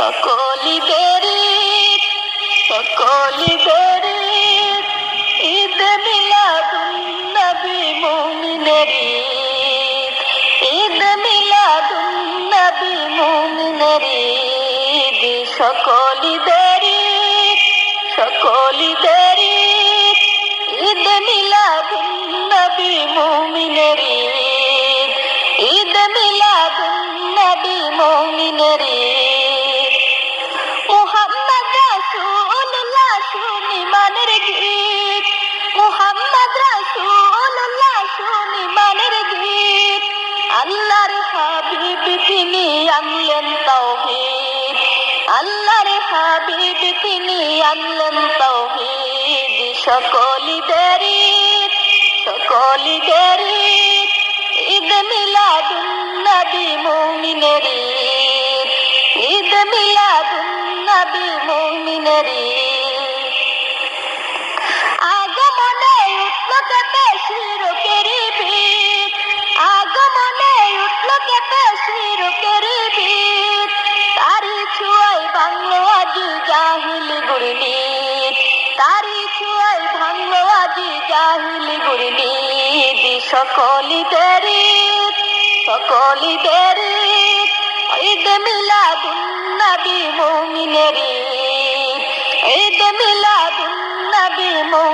সকলিদের সকলিদের ঈদ মিলাদুন মুমিনের ঈদ। ঈদ মুমিনের ঈদ। সকলিদের সকলিদের ঈদ আনলেন তৌহিদ, আল্লাহর হাবিব তিনি আনলেন তৌহিদ। সকলিদের দেরি সকলিদের ঈদ ঈদ মিলাদুন নবী মুমিনের ঈদ মিলাদুন নবী মুমিনের সকলিদের সকলিদের ঈদ। ঈদ মিলাদুন নবী মুমিনের ঈদ। ঈদ মিলাদুন নবী মুমিনের